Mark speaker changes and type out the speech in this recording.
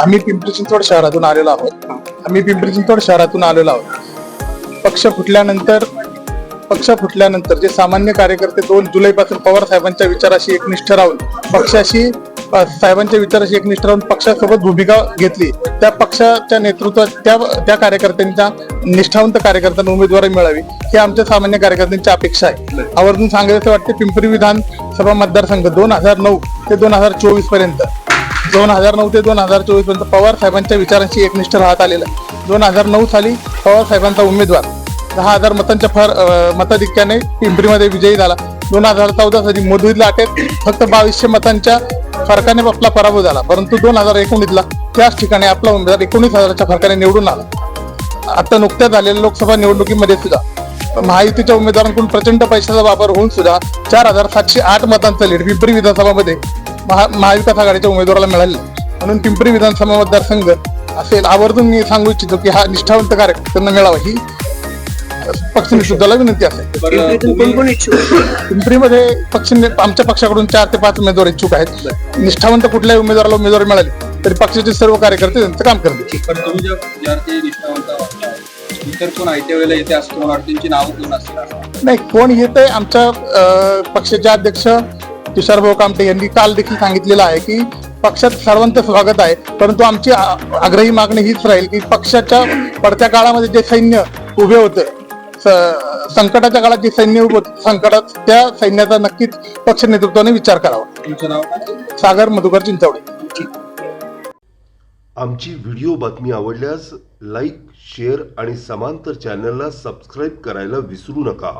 Speaker 1: आम्ही पिंपरी चिंचवड शहरातून आलेलो आहोत. आम्ही पिंपरी चिंचवड शहरातून आलेलो आहोत. पक्ष फुटल्यानंतर पक्ष फुटल्यानंतर जे सामान्य कार्यकर्ते दोन जुलैपासून पवार साहेबांच्या विचाराशी एकनिष्ठ राहून पक्षाशी साहेबांच्या विचाराशी एकनिष्ठ राहून पक्षासोबत भूमिका घेतली. त्या पक्षाच्या नेतृत्वात त्या त्या कार्यकर्त्यांच्या निष्ठावंत कार्यकर्त्यांना उमेदवारी मिळावी ही आमच्या सामान्य कार्यकर्त्यांची अपेक्षा आहे. आवर्जून सांगायचं वाटते पिंपरी विधानसभा मतदारसंघ दोन हजार नऊ ते दोन हजार चोवीसपर्यंत दोन हजार नऊ ते दोन हजार चोवीसपर्यंत पवार साहेबांच्या विचारांशी एकनिष्ठ राहत आलेला दोन हजार नऊ साली पवार साहेबांचा उमेदवार दहा हजार मतांच्या फार मताधिक्याने पिंपरीमध्ये विजयी झाला. दोन हजार चौदा साली मोदीत अटेत फक्त बावीसशे मतांच्या फरकाने आपला पराभव झाला परंतु दोन हजार एकोणीसला त्याच ठिकाणी आपला उमेदवार एकोणीस हजाराच्या फरकाने निवडून आला. आता नुकत्याच झालेल्या लोकसभा निवडणुकीमध्ये सुद्धा महायुतीच्या उमेदवारांकडून प्रचंड पैशाचा वापर होऊन सुद्धा चार हजार सातशे आठ मतांचं लीड पिंपरी विधानसभामध्ये महा महाविकास आघाडीच्या उमेदवाराला मिळाले. म्हणून पिंपरी विधानसभा मतदारसंघ असेल आवर्जून मी सांगू इच्छितो की हा निष्ठावंत कार्यकर्त्यांना मिळावा. ही पक्षनिषुद्धाला विनंती असेल? पिंपरीमध्ये पक्ष आमच्या पक्षाकडून चार ते पाच उमेदवार इच्छुक आहेत. निष्ठावंत कुठल्याही उमेदवाराला उमेदवारी मिळाली तरी पक्षाचे सर्व कार्यकर्ते त्यांचं काम करतील. नाही कोण येत आहे आमच्या अं, पक्षाचे अध्यक्ष तुषारभाऊ कामटे यांनी काल देखील सांगितलेलं आहे की पक्षात सर्वांचं स्वागत आहे परंतु आमची आग्रही मागणी हीच राहील की पक्षाच्या पडत्या काळामध्ये जे सैन्य उभे होतं संकटाच्या काळात जे सैन्य उभं होतं संकटात त्या सैन्याचा नक्कीच पक्ष नेतृत्वाने विचार करावा.
Speaker 2: तुमचं नाव काय?
Speaker 1: सागर मधुकर चिंचवडे.
Speaker 3: आमची व्हिडिओ बातमी आवडल्यास लाईक शेअर आणि समांतर चॅनलला सबस्क्राईब करायला विसरू नका.